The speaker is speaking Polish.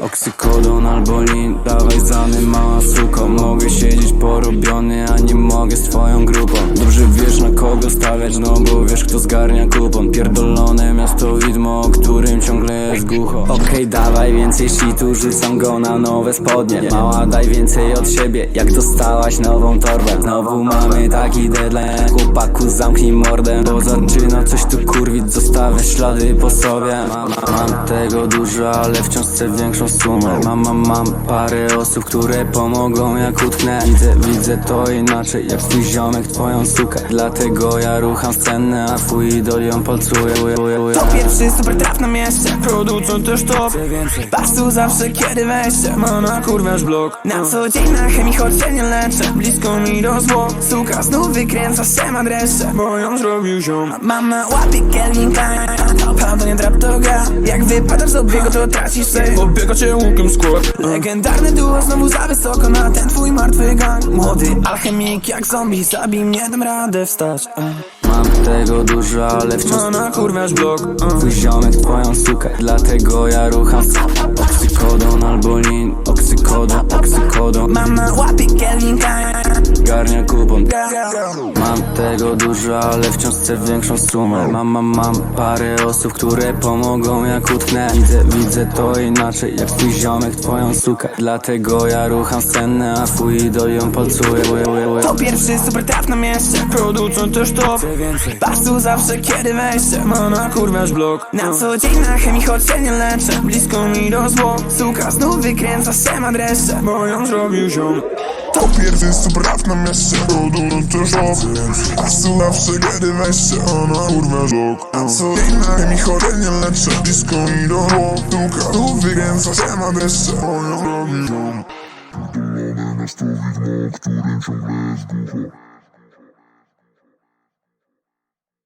Oksykodon albo lin, dawaj zany mała suko. Mogę siedzieć porobiony, a nie mogę z twoją grupą. Dobrze wiesz na kogo stawiać, no bo wiesz kto zgarnia kupon. Pierdolone miasto widmo, o którym ciągle jest głucho. Okej, dawaj więcej shitu, rzucam go na nowe spodnie. Mała, daj więcej od siebie, jak dostałaś nową torbę. Znowu mamy taki deadline, chłopaku zamknij mordę Bo zaczyna coś tu kurwić, zostawię ślady po sobie. Mam, mam tego dużo, ale wciąż chcę większą sumę. Mam, mam, mam parę osób, które pomogą. Jak utknę Widzę, widzę to inaczej, jak twój ziomek twoją sukę. Dlatego ja rucham scenę, a twój idol ją palcuje. To pierwszy super traf na mieście. Producent też top. Basu zawsze kiedy wejście. Ma na kurwiasz blok. Na co dzień na chemii choć się nie leczę. Blisko mi do zwłok Suka znów wykręca się ma dreszcze. Bo ją zrobił ziom. Mama łapie Kelvin Klein to nie trap to gra. Jak wypadasz z obiegu to tracisz się. Obiega cię łukiem skład. Legendarny duo znowu za wysoko Na ten twój martwy gang. Młody alchemik jak zombie Zabij mnie dam radę wstać. Mam tego dużo, ale wciąż Ma na kurwiasz blok. Twój ziomek twoją sukę. Dlatego ja rucham Oksykodon albo lin Oksykodon, oksykodon. Mama łapie Kelvin Klein Garnia kupon Mam tego dużo, ale wciąż chcę większą sumę. Mam, mam, mam parę osób, które pomogą. Jak utknę Widzę, widzę to inaczej, jak twój ziomek twoją sukę. Dlatego ja rucham scenę, a twój idol ją palcuje. To pierwszy super traf na mieście Producent też Chcę więcej. Basu zawsze kiedy wejście Ma na kurwiasz blok. Na co dzień na chemii choć się nie leczę. Blisko mi do zwłok Suka znów wykręca się ma dreszcze. Bo ją zrobił ziom To pierwszy super rap na mieście Producent też top Asu zawsze kiedy wejście Ona kurwa żok A co dzień na chemii chory nie leczę Blisko mi do zwłok Tuka tu wykręca się ma dreszcze Bo ją robi ziom Pierdolone miasto widmo, którym ciągle jest